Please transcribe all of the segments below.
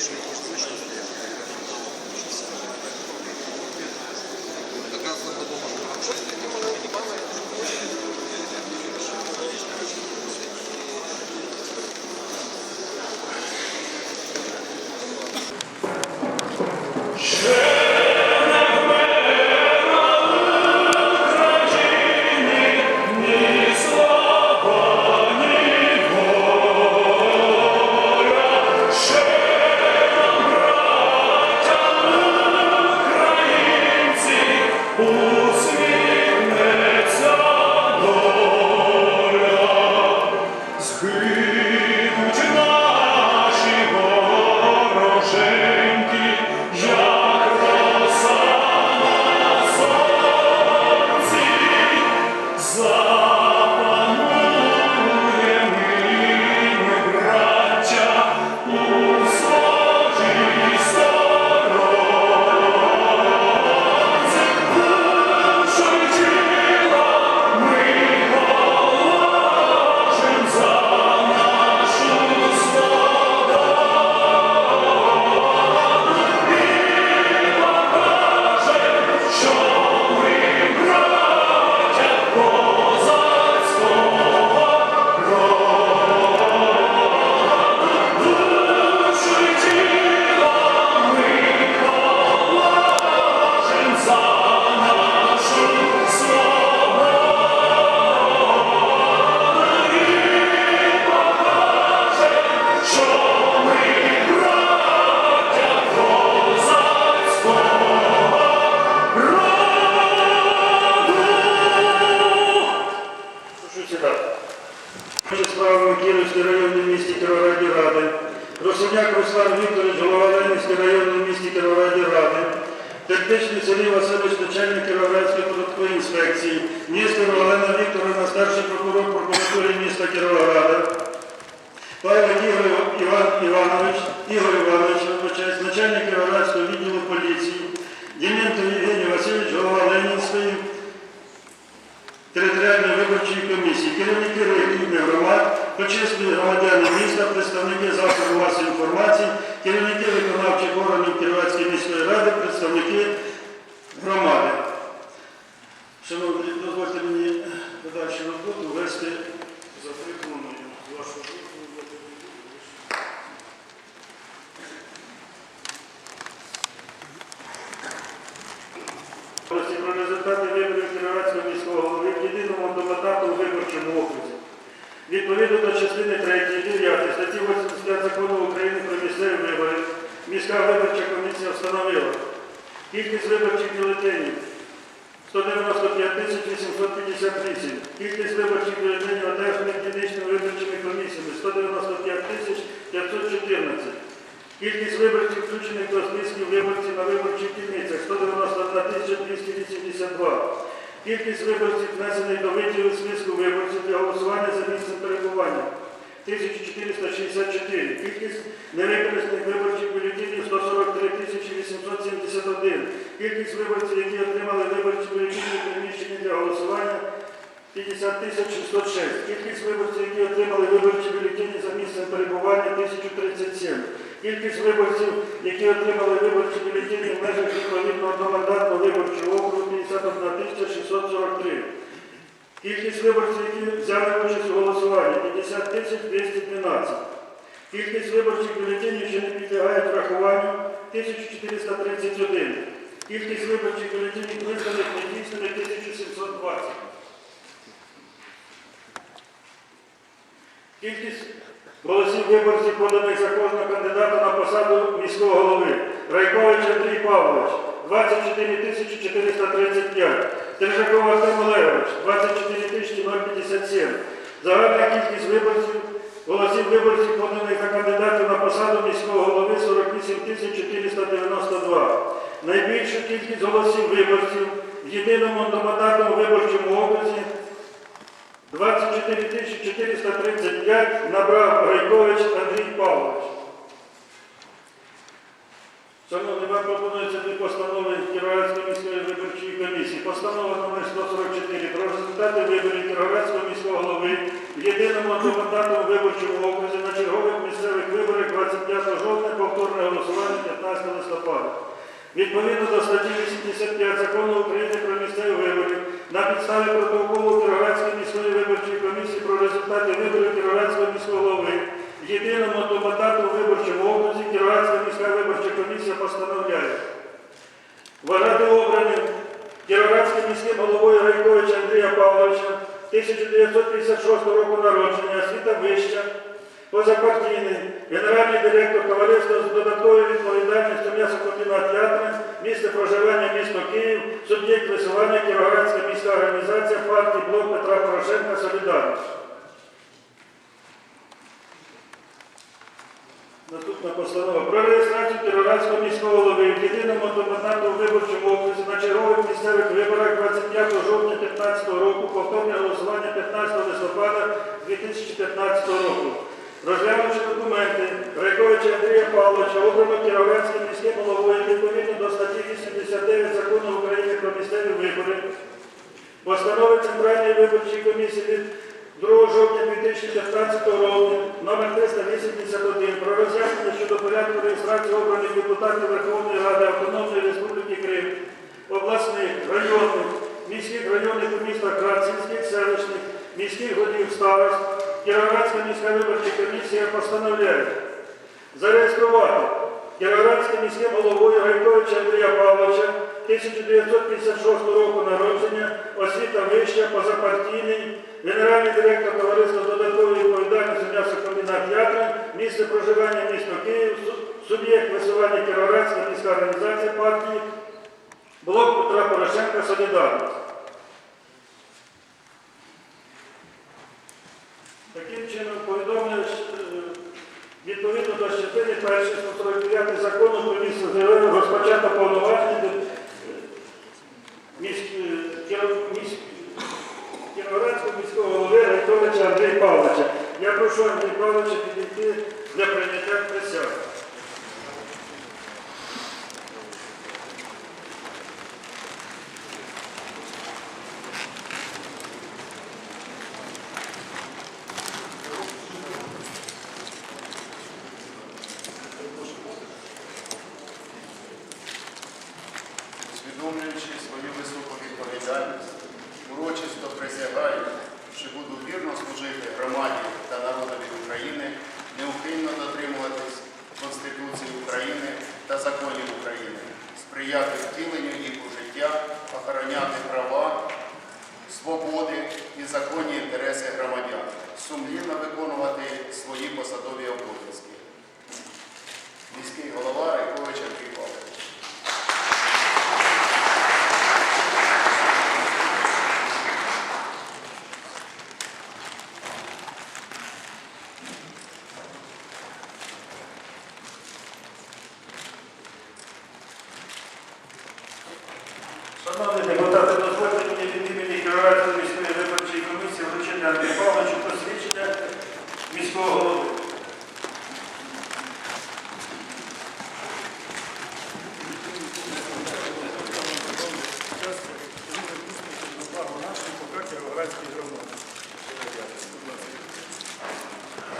Estados Unidos. Іванович, Ігор Іванович, вибачаюсь, начальник Кіровоградського відділу поліції, Діментов Євгеній Васильович, голова Ленінської територіальної виборчої комісії, керівники регіонів громад, почесні громадяни міста, представники засобів масової інформації, керівники виконавчих органів Кіровоградської міської ради, представники громади. Шановні, дозвольте мені подальшу роботу вести за трибуною вашу групу. Області про результати виборів Кіровоградського міського голови в єдиному автомататному виборчому окрузі. Відповідно до частини 3 9 статті 85 закону України про місцеві вибори, міська виборча комісія встановила кількість виборчих бюлетенів 195 858, кількість виборчих бюлетенів одержаних дільничними виборчими комісіями 195 514, Кількість виборців, включених до списків виборців на виборчих дільницях 191 282. Кількість виборців, внесених до виділу списку виборців для голосування за місцем перебування 1464. Кількість невикористаних виборчих бюлетенів 143 тисячі 871. Кількість виборців, які отримали виборчі бюлетені приміщення для голосування 50 тисяч 606. Кількість виборців, які отримали виборчі бюлетені за місцем перебування 1037. Кількість виборців, які отримали виборчі бюлетені в межах відповідного до мандатного виборчого округу 51 тисяча 643. Кількість виборців, які взяли участь у голосуванні 50 212. Кількість виборчих бюлетенів, що не підлягають врахуванню 1431. Кількість виборчих бюлетенів визнаних недійсними 1720. Кількість голосів виборців поданих за кожного кандидата на посаду міського голови. Райкович Андрій Павлович 24 тисячі 435. Держаков Артем Олегович 24 тисячі 057. Загальна кількість виборців, голосів виборців поданих за кандидатів на посаду міського голови 48 492. Найбільшу кількість голосів виборців в єдиному одномандатному виборчому окрузі 24 тисячі 435 набрав Райкович Андрій Павлович. Шановні, вам пропонується дві постанови Кіровоградської міської виборчої комісії. Постанова номер 144 про результати виборів Кіровоградського міського голови в єдиному одномандатному виборчому окрузі на чергових місцевих виборах 25 жовтня, повторне голосування 15 листопада. Відповідно до статті 85 закону України про місцеві вибори, на підставі протоколу Кіровоградської міської виборчої комісії про результати виборів Кіровоградського міського голови в єдиному одномандатному виборчому постановляє вважати обраним Кіровоградським міським головою Райковича Андрія Павловича 1956 року народження, освіта вища, позапартійний, генеральний директор товариства з додатковою відповідальністю м'ясокомбінат театра, місце проживання місто Київ, суб'єкт висування Кіровоградська міська організація партії Блок Петра Порошенка Солідарність. Наступна постанова про реєстрацію Кіровоградського міського голови в єдиному одномандатному виборчому окрузі на чергових місцевих виборах 25 жовтня 2015 року, повторне голосування 15 листопада 2015 року. Розглянувши документи Райковича Андрія Павловича, обрано Кіровоградським міським головою відповідно до статті 89 закону України про місцеві вибори, постанови Центральної виборчої комісії 2 жовтня 2015 року номер 381 про роз'яснення щодо порядку реєстрації обраних депутатів Верховної Ради Автономної Республіки Крим, обласних, районних, міських районних у містах сільських селищних, міських голів старост, Кіровоградська міська виборча комісія постановляє зареєструвати Кіровоградським міським головою Гайковича Андрія Павловича 1956 року народження, освіта вища, позапартійний, генеральний директор товариства додаткової відповідальності м'ясокомбінат «Ятра», місце проживання місто Київ, суб'єкт висування Кіровоградська міська організація партії, блок Петра Порошенка Солідарність. Таким чином повідомляю, частини першої 149 закону про місце сумлінно виконувати свої посадові обов'язки. Міський голова Райкович Андрій Павлович. Шановні депутати, дозвольте мені від імені Кіровоградської міської виборчої комісії вручити Андрію Павловичу посвідчення міського голови.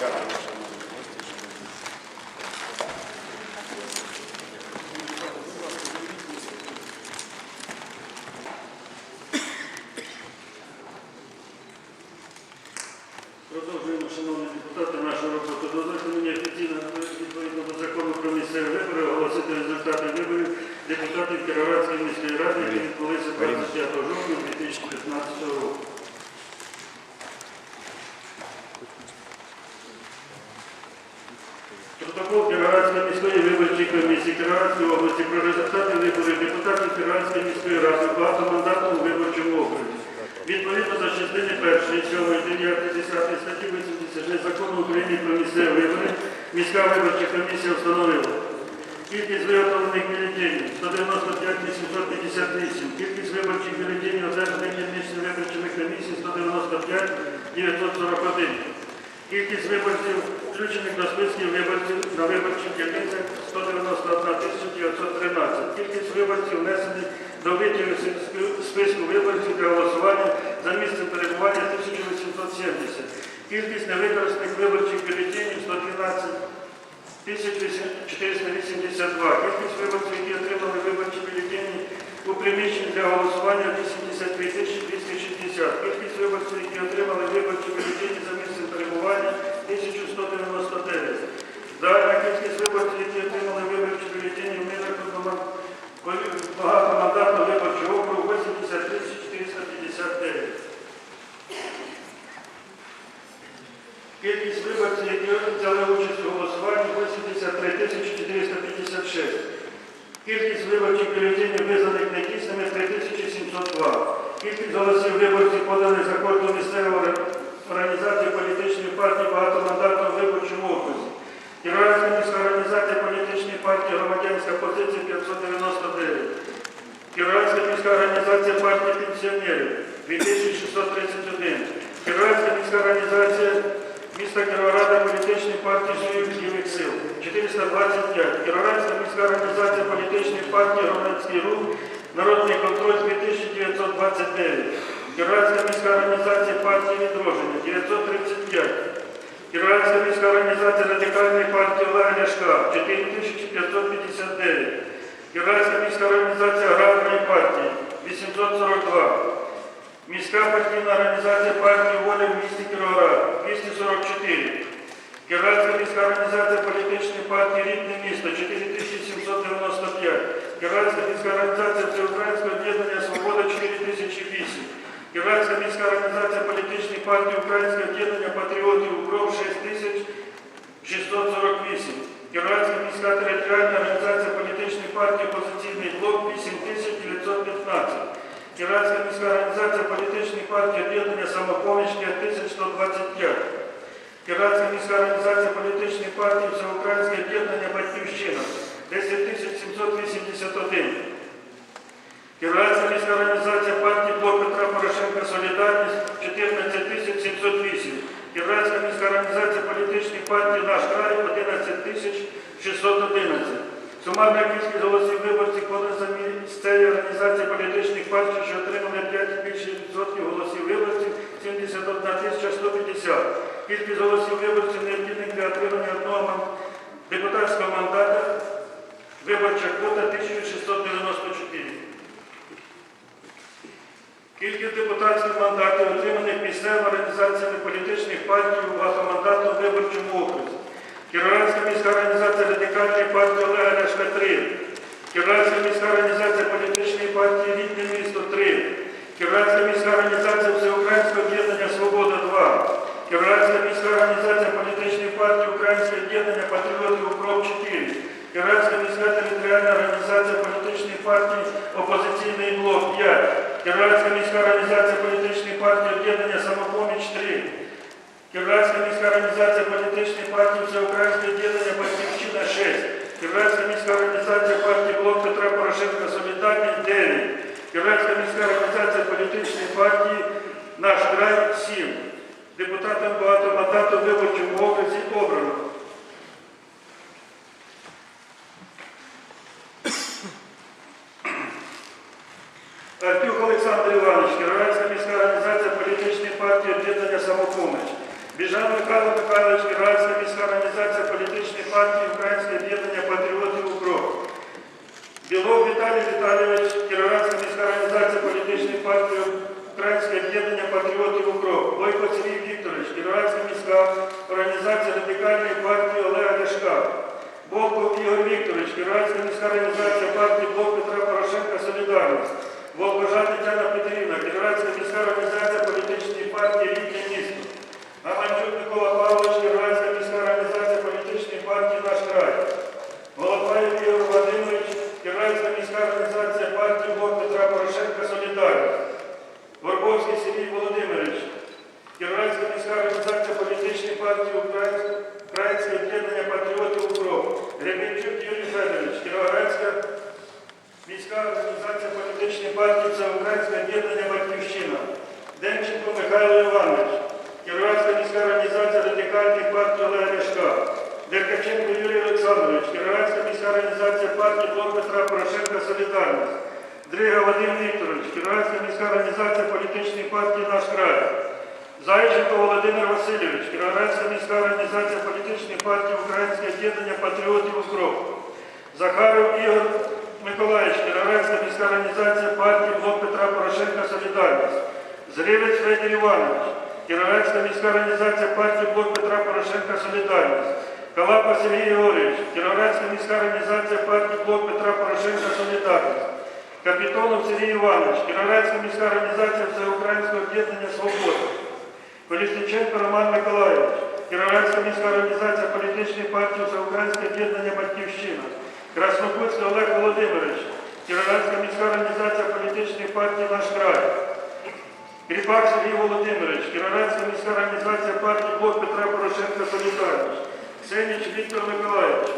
Дякую, шановні гості. Продовжуємо, шановні депутати, нашу роботу. Дозвольте мені офіційно відповідно до закону про місцеві вибори оголосити результати виборів депутатів Кіровоградської міської ради, які відбулися 25 жовтня 2015 року. Протокол Кіровоградської міської виборчої комісії Кіровоградської області про результати виборів депутатів Кіровоградської міської ради в багатомандатному виборчому окрузі. Відповідно до частини 1, 7, 9, 10 статті 86 закону України про місцеві вибори, міська виборча комісія встановила кількість виготовлених бюлетенів 195 858, кількість виборчих бюлетенів, одержаних дільничними виборчими комісіями 195 941. Кількість виборців, включених до списків виборців на виборчих дільницях 191 913. Кількість виборців, внесених до витягу списку виборців для голосування за місцем перебування 1870. Кількість невикористаних виборчих бюлетенів 112 1482. Кількість виборців, які отримали виборчі бюлетені у приміщенні для голосування 83 260. Кількість виборців, які отримали виборчі бюлетені за місцем перебування 1199. Загальна кількість виборців, які отримали виборчі бюлетені в одноман- багатомандатного виборчого округу 80 459. Кількість виборців, які взяли участь у голосуванні 83 456. Кількість виборчих бюлетенів визнаних недійсними 3702. Кількість голосів виборців поданих за кожну місцеву ор- організацію політичної партії багатомандатного виборчому окрузі. Міська організація політичної партії громадянська позиція 599. Кіровоградська міська організація партії пенсіонерів 2631. Кіровоградська міська організація міста Кіровограда політичної партії Союз сил 425. Кіровоградська міська організація політичної партії Громадський рух Народний контроль 2929. Кіровоградська міська організація партії відродження 935. Кіровоградська міська організація радикальної партії Олега Ляшка 4559. Кіровоградська міська організація аграрної партії 842. Міська партійна організація партії воля в місті Кіровоград 244. Кіровоградська міська організація політичної партії Рідне місто 4795. Кіровоградська міська організація 4008. Ківерська міська організація політичних партії Українське об'єднання патріотів укров 6648. Ківерська міська територіальна організація політичних партії Опозиційний блок 8915. Ківерська міська організація політичних партії об'єднання «Самопоміч» 5125. Ківерська міська організація політичних партій Всеукраїнське об'єднання Батьківщина 10781. Ківерська міська організація партії... Сумарна кількість голосів виборців за місцеві організації політичних партій, що отримали 5 і більше відсотків голосів виборців 71 150. Кількість голосів виборців необхідних для отримання одного депутатського мандата виборча квота 1694. Кількість депутатських мандатів, отриманих місцевими організаціями політичних партій у багатомандатному виборчому окрузі. Кіровоградська міська організація радикальної партії Олега Ляшка 3. Кіровоградська міська організація політичної партії Рідне місто 3. Кіровоградська міська організація Всеукраїнського об'єднання Свобода 2. Кіровоградська міська організація політичної партії Українське об'єднання Патріотів Укроп 4. Кіровоградська міська територіальна організація політичної партії Опозиційний блок 5. Кіровоградська міська організація політичної партії Об'єднання Самопоміч 3. Кіровоградська міська організація політичної партії Всеукраїнське об'єднання Батьківщина 6. Кіровоградська міська організація партії Блок Петра Порошенка Солідарність 9. Кіровоградська міська організація політичної партії Наш край 7. Депутатам багатомандату в виборчому окрузі обрано. Артюх Олександр Іванович, Кіровоградська міська організація політичної партії об'єднання самопоміч. Біжан Михайло Михайлович, Кіровоградська міська організація політичної партії Українське об'єднання патріотів УКРОП. Білов Віталій Віталійович, Кіровоградська міська організація політичної партії Українське об'єднання патріотів УКРОП. Бойко Сергій Вікторович, Кіровоградська міська організація радикальної партії Олега Ляшка. Волков Ігор Вікторович, Кіровоградська міська організація партії Блок Петра Порошенка Солідарність. Волкожа Тетяна Петрівна, Кіровоградська міська організація політичної партії Рідне місто. Гаманчук Микола Павлович, Кіровоградська міська організація політичної партії Наш край. Голопаєв Ігор Владимирович, Кіровоградська міська організація партії Блок Петра Порошенка Солідарність. Горбовський Сергій Володимирович, Кіровоградська міська організація політичної партії Українське Українське об'єднання патріотів УКРОП. Гребенчук Юрій Федорович, Кіровоградська міська організація політичної партії Всеукраїнське об'єднання Батьківщина. Демченко Михайло Іванович, Кіровоградська міська організація радикальної партії Олега Ляшка. Деркаченко Юрій Олександрович, Кіровоградська міська організація партії Блок Петра Порошенка Солідарність. Дрига Вадим Вікторович, Кіровоградська міська організація політичної партії Наш край. Зайченко Володимир Васильович, Кіровоградська міська організація політичної партії Українське об'єднання патріотів УКРОП. Захаров Ігор Миколаївич, Кіровоградська міська організація партії Блок Петра Порошенка Солідарність. Зрівець Федір Іванович, Кіровоградська міська організація партії Блок Петра Порошенка Солідарність. Калапа Сергій Георгійович, Кіровоградська міська організація партії Блок Петра Порошенка Солідарність. Капітонов Сергій Іванович, Кіровоградська міська організація Всеукраїнського об'єднання Свобода. Колісниченко Роман Миколаївич, Кіровоградська міська організація політичної партії Всеукраїнське об'єднання Батьківщина. Краснопутський Олег Володимирович, Кіровоградська міська організація політичної партії Наш край. Кріпак Сергій Володимирович, Кіровоградська міська організація партії Блок Петра Порошенка Солідарність. Ксеніч Віктор Миколаївич,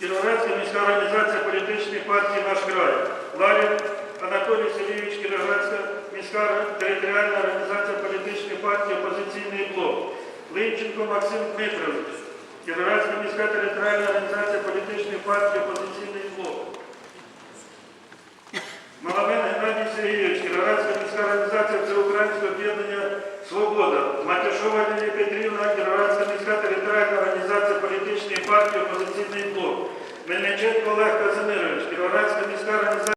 Кіровоградська міська організація політичної партії Наш край. Ларін Анатолій Сергійович, Кіровоградська міська територіальна організація політичної партії Опозиційний блок. Линченко Максим Дмитрович, Кіровоградська міська територіальна організація політичної партії Опозиційний блок. Маламен Геннадій Сергійович, Кіровоградська міська організація Всеукраїнського об'єднання Свобода. Матюшова Лілія Петрівна, Кіровоградська міська територіальна організація політичної блок. Мельниченко Олег Казимирович, Кіровоградська міська організація.